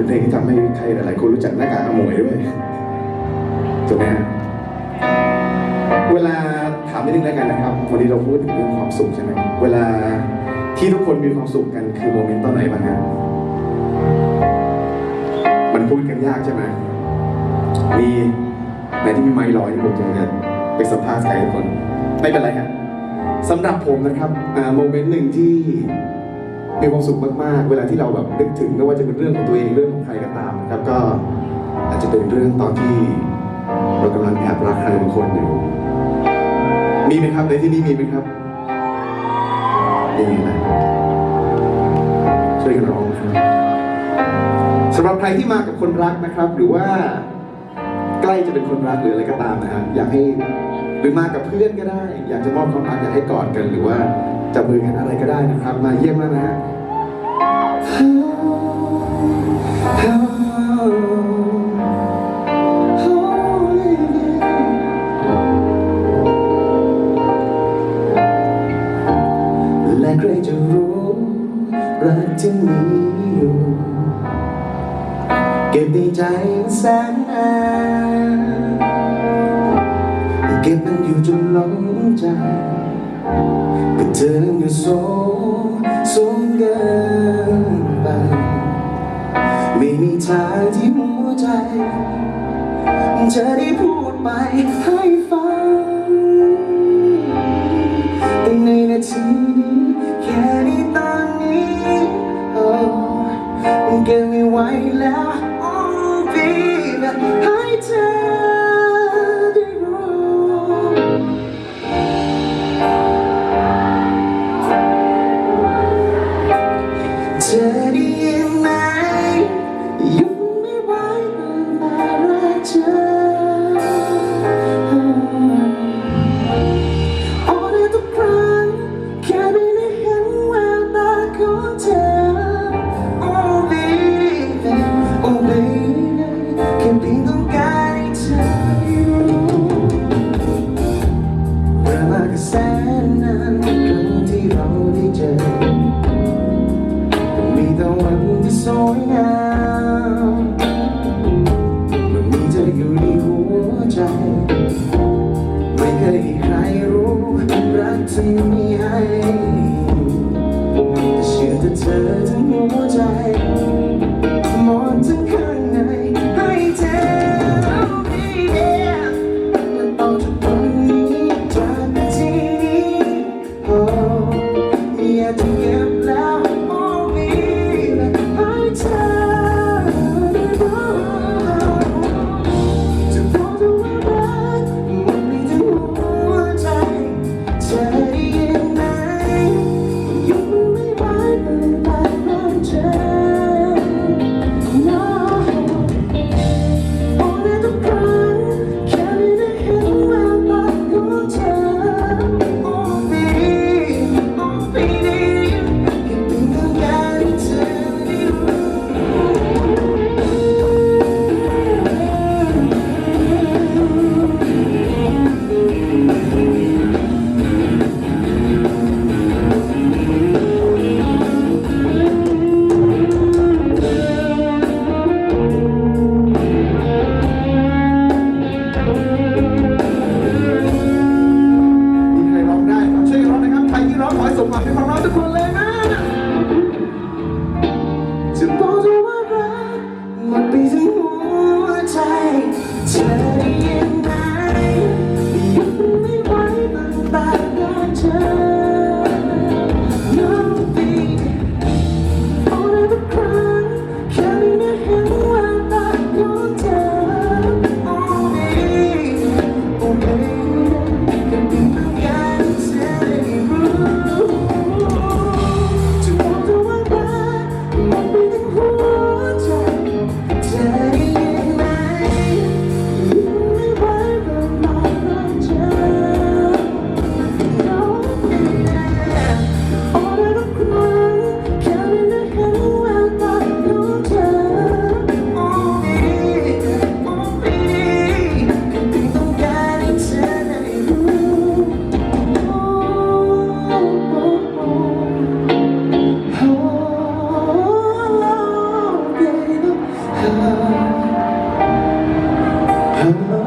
เป็นเพลงที่ทำให้ใครหลายๆคนรู้จักหน้ากากอโมยด้วยถูกไหมฮะเวลาถามนิดนึงแล้วกันนะครับ วันนี้เราพูดถึงเรื่องความสุขใช่ไหมเวลาที่ทุกคนมีความสุขกันคือโมเมนต์ตอนไหนบ้างฮะมันพูดกันยากใช่ไหมมีในที่มีไมค์ลอยที่ผมจะไปสัมภาษณ์ใครทุกคน ไม่เป็นไรครับสำหรับผมนะครับโมเมนต์หนึ่งที่ มีความสุขมากๆ เวลาที่เราแบบนึกถึงไม่ว่าจะเป็นเรื่องของตัวเองเรื่องของใครก็ตามนะครับก็อาจจะเป็นเรื่องตอนที่เรากำลังแอบรักใครบางคนอยู่มีไหมครับในที่นี้มีไหมครับมีนะช่วยกันร้องครับสำหรับใครที่มากับคนรักนะครับ หรือว่าใกล้จะเป็นคนรักหรืออะไรก็ตามนะครับอยากให้หรือมากับเพื่อนก็ได้ อยากจะมอบความรักอยากให้กอดกันหรือว่า จับมือกันอะไรก็ได้นะครับ มาเยี่ยมแล้วนะฮะ และใครจะรู้รักที่มีอยู่ เก็บในใจแสนนานเก็บมันอยู่จนหลงใจ ก็เธอนั้นก็สูงสูงเกินไป ไม่มีทางที่หัวใจ จะได้พูดไป ต้องการให้เธอรู้เวลาก็แสนนานครั้งที่เราได้เจอ มีแต่วันที่สวยงามเมันมีเธออยู่ในหัวใจ ไม่เคยให้ใครรู้รักที่มีให้แต่เชื่อแต่เธอทั้ง ข